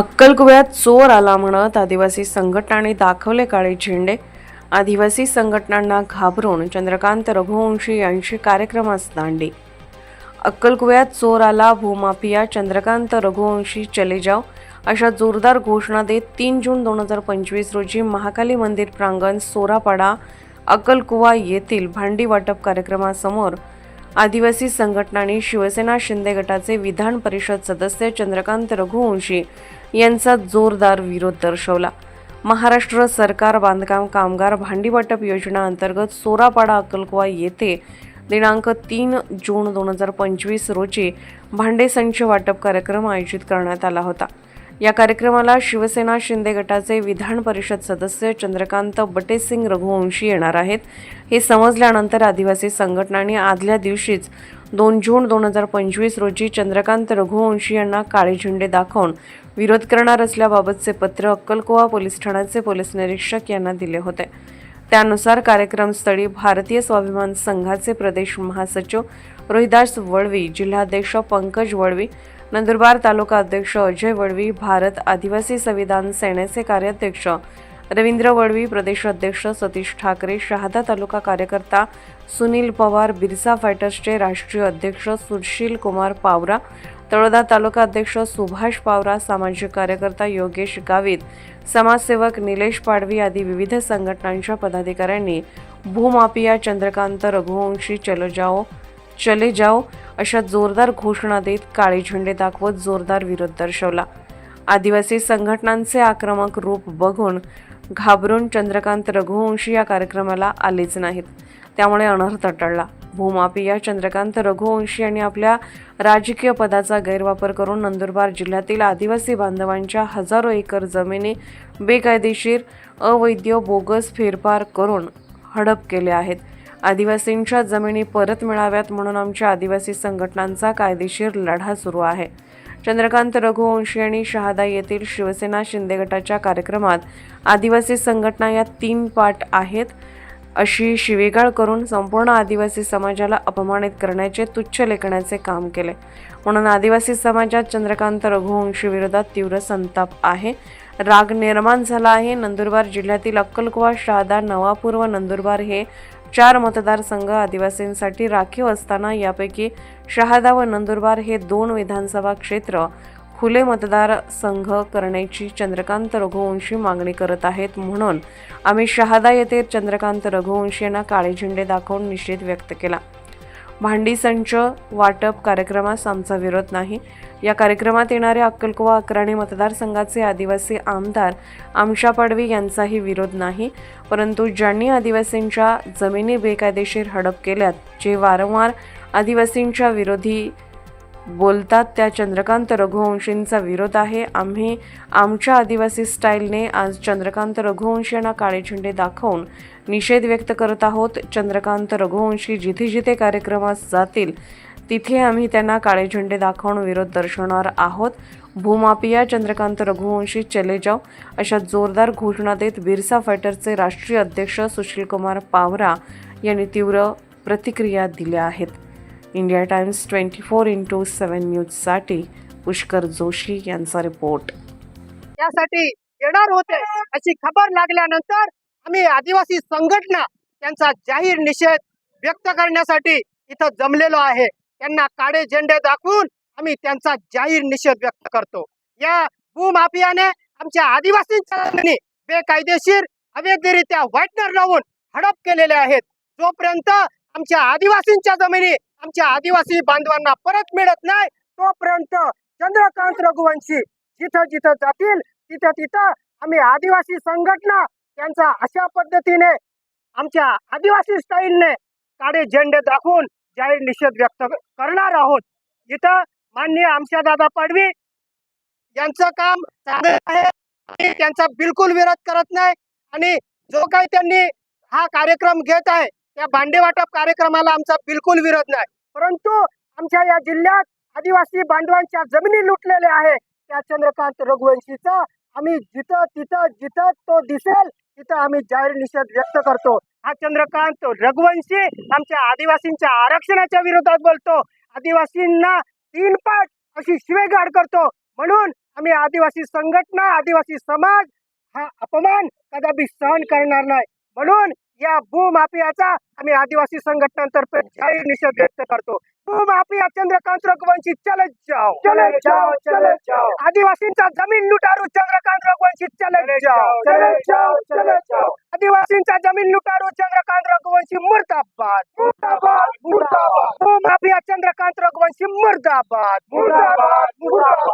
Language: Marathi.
अक्कलकुव्यात चोर आला म्हणत आदिवासी संघटनांनी दाखवले काळे झेंडे. आदिवासी संघटनांना घाबरून चंद्रकांत रघुवंशी यांची कार्यक्रमास दांडी. अक्कलकुव्यात चोर आला भूमाफिया चंद्रकांत रघुवंशी चले जाव अशा जोरदार घोषणा देत तीन जून दोन हजार पंचवीस रोजी महाकाली मंदिर प्रांगण सोरापाडा अक्कलकुवा येथील भांडी वाटप कार्यक्रमासमोर आदिवासी संघटनांनी शिवसेना शिंदे गटाचे विधान परिषद सदस्य चंद्रकांत रघुवंशी यांचा जोरदार विरोध दर्शवला. महाराष्ट्र सरकार बांधकाम कामगार भांडीवाटप योजना अंतर्गत सोरापाडा अक्कलकुवा येथे दिनांक तीन जून दोन हजार पंचवीस रोजी भांडे संच वाटप कार्यक्रम आयोजित करण्यात आला होता. या कार्यक्रमाला शिवसेना शिंदे गटाचे विधान परिषद सदस्य चंद्रकांत बटेसिंग रघुवंशी येणार आहेत. हे समजल्यानंतर आदिवासी संघटनांनी आदल्या दिवशीच दोन जून दोन हजार पंचवीस रोजी चंद्रकांत रघुवंशी यांना काळे झेंडे दाखवून विरोध करणार असल्याबाबतचे पत्र अक्कलकोवा पोलीस ठाण्याचे पोलीस निरीक्षक यांना दिले होते. त्यानुसार कार्यक्रमस्थळी भारतीय स्वाभिमान संघाचे प्रदेश महासचिव रोहिदास वळवी जिल्हाध्यक्ष पंकज वळवी नंदुरबार तालुका अध्यक्ष अजय वळवी भारत आदिवासी संविधान सेनेचे कार्याध्यक्ष रवींद्र वडवी प्रदेश अध्यक्ष सतीश ठाकरे शहादा तालुका कार्यकर्ता सुनील पवार बिरसा फायटर्सचे राष्ट्रीय अध्यक्ष सुशील कुमार पावरा तळोदा तालुका अध्यक्ष सुभाष पावरा सामाजिक कार्यकर्ता योगेश गावित समाजसेवक निलेश पाडवी आदी विविध संघटनांच्या पदाधिकाऱ्यांनी भूमापिया चंद्रकांत रघुवंशी चलो जाओ चले जाओ अशा जोरदार घोषणा देत काळे झेंडे दाखवत जोरदार विरोध दर्शवला. आदिवासी संघटनांचे आक्रमक रूप बघून घाबरून चंद्रकांत रघुवंशी या कार्यक्रमाला आलेच नाहीत. त्यामुळे अनर्थ टळला. भूमापिया चंद्रकांत रघुवंशी यांनी आपल्या राजकीय पदाचा गैरवापर करून नंदुरबार जिल्ह्यातील आदिवासी बांधवांच्या हजारो एकर जमिनी बेकायदेशीर अवैध बोगस फेरफार करून हडप केले आहेत. आदिवासींच्या जमिनी परत मिळाव्यात म्हणून आमच्या आदिवासी संघटनांचा कायदेशीर लढा सुरू आहे. चंद्रकांत रघुवंशी आणि शहादा येथील शिवसेना शिंदे गटाच्या कार्यक्रमात आदिवासी संघटना या तीन पाठ आहेत. अशी शिवेगाळ करून संपूर्ण आदिवासी समाजाला अपमानित करण्याचे तुच्छ लेखण्याचे काम केले. म्हणून आदिवासी समाजात चंद्रकांत रघुवंशी विरोधात तीव्र संताप आहे. राग निर्माण झाला आहे. नंदुरबार जिल्ह्यातील अक्कलकुवा शहादा नवापूर व नंदुरबार हे चार मतदारसंघ आदिवासींसाठी राखीव असताना यापैकी शहादा व नंदुरबार हे दोन विधानसभा क्षेत्र खुले मतदार संघ करण्याची चंद्रकांत रघुवंशी मागणी करत आहेत म्हणून आम्ही शहादा येथे चंद्रकांत रघुवंशी यांना काळे झेंडे दाखवून निषेध व्यक्त केला. भांडी संच वाटप कार्यक्रमास आमचा विरोध नाही. या कार्यक्रमात येणाऱ्या अक्कलकुवा अक्राणी मतदारसंघाचे आदिवासी आमदार आमशा पाडवी यांचाही विरोध नाही. परंतु ज्यांनी आदिवासींच्या जमिनी बेकायदेशीर हडप केल्यात जे वारंवार आदिवासींच्या विरोधी बोलतात त्या चंद्रकांत रघुवंशींचा विरोध आहे. आम्ही आमच्या आदिवासी स्टाईलने आज चंद्रकांत रघुवंशी यांना काळे झेंडे दाखवून निषेध व्यक्त करत आहोत. चंद्रकांत रघुवंशी जिथे जिथे कार्यक्रमास जातील तिथे आम्ही त्यांना काळे झेंडे दाखवून विरोध दर्शवणार आहोत. भूमापिया चंद्रकांत रघुवंशी चले जाओ. अशा जोरदार घोषणा देत बिरसा फायटरचे राष्ट्रीय अध्यक्ष सुशीलकुमार पावरा यांनी तीव्र प्रतिक्रिया दिल्या आहेत. India Times twenty four into seven न्यूजसाठी पुष्कर जोशी यांचा रिपोर्ट त्यासाठी येणार होते अशी खबर लागल्यानंतर आम्ही आदिवासी संघटना त्यांचा जाहीर निषेध व्यक्त करण्यासाठी इथं जमलेलो आहे. त्यांना काळे झेंडे दाखवून आम्ही त्यांचा जाहीर निषेध व्यक्त करतो. या भूमाफियाने आमच्या आदिवासींच्या जमिनी बेकायदेशीर अवैधरित्या व्हाईटनर लावून हडप केलेले आहेत. जोपर्यंत आमच्या आदिवासींच्या जमिनी आमच्या आदिवासी बांधवांना परत मिळत नाही. तोपर्यंत चंद्रकांत रघुवंशी जिथं जिथं जातील तिथं तिथं आम्ही आदिवासी संघटना त्यांचा अशा पद्धतीने आमच्या आदिवासी स्टाईलने काळे झेंडे दाखवून जाहीर निषेध व्यक्त करणार आहोत. इथं माननीय आमच्या दादा पाडवी यांचं काम चांगलं आहे आणि त्यांचा बिलकुल विरोध करत नाही. आणि जो काही त्यांनी हा कार्यक्रम घेत आहे या भांडे वाटप कार्यक्रमाला आमचा बिलकुल विरोध नाही. परंतु आमच्या या जिल्ह्यात आदिवासी बांधवांच्या जमिनी लुटलेल्या आहे त्या चंद्रकांत रघुवंशीचा आम्ही जिथं तिथं जिथं तो दिसेल तिथं आम्ही जाहीर निषेध व्यक्त करतो. हा चंद्रकांत रघुवंशी आमच्या आदिवासींच्या आरक्षणाच्या विरोधात बोलतो. आदिवासींना तीन पाठ अशी शिवेगाड करतो. म्हणून आम्ही आदिवासी संघटना आदिवासी समाज हा अपमान कदापि सहन करणार नाही. म्हणून या भूमाफियाचा आम्ही आदिवासी संघटनांतर्फे जाहीर निषेध व्यक्त करतो. भूमाफिया चंद्रकांत रघुवंशी चले जाओ. चले जाओ चले जाओ. आदिवासींचा जमीन लुटारू चंद्रकांत रघुवंशी चले जाओ. चले जाओ चले जाओ. आदिवासींचा जमीन लुटारू चंद्रकांत रघुवंशी मुर्दाबाद. मुर्दाबाद मुर्दाबाद. भूमाफिया चंद्रकांत रघुवंशी मुर्दाबाद. मुर्दाबाद मुर्दाबाद.